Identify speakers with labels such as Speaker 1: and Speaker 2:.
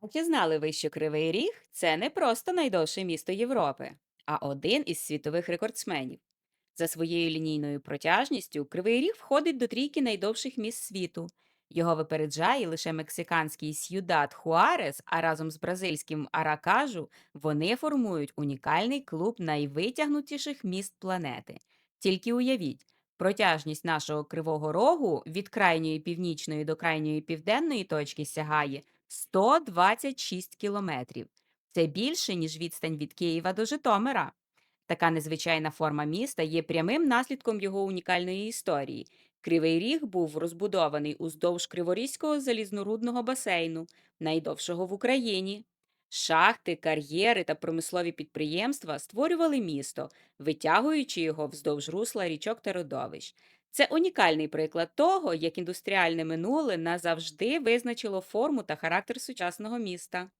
Speaker 1: А чи знали ви, що Кривий Ріг це не просто найдовше місто Європи, а один із світових рекордсменів? За своєю лінійною протяжністю Кривий Ріг входить до трійки найдовших міст світу. Його випереджає лише мексиканський Сьюдад Хуарес, а разом з бразильським Аракажу вони формують унікальний клуб найвитягнутіших міст планети. Тільки уявіть, протяжність нашого кривого рогу від крайньої північної до крайньої південної точки сягає 126 кілометрів. Це більше, ніж відстань від Києва до Житомира. Така незвичайна форма міста є прямим наслідком його унікальної історії. Кривий Ріг був розбудований уздовж Криворізького залізнорудного басейну, найдовшого в Україні. Шахти, кар'єри та промислові підприємства створювали місто, витягуючи його вздовж русла річок та родовищ. Це унікальний приклад того, як індустріальне минуле назавжди визначило форму та характер сучасного міста.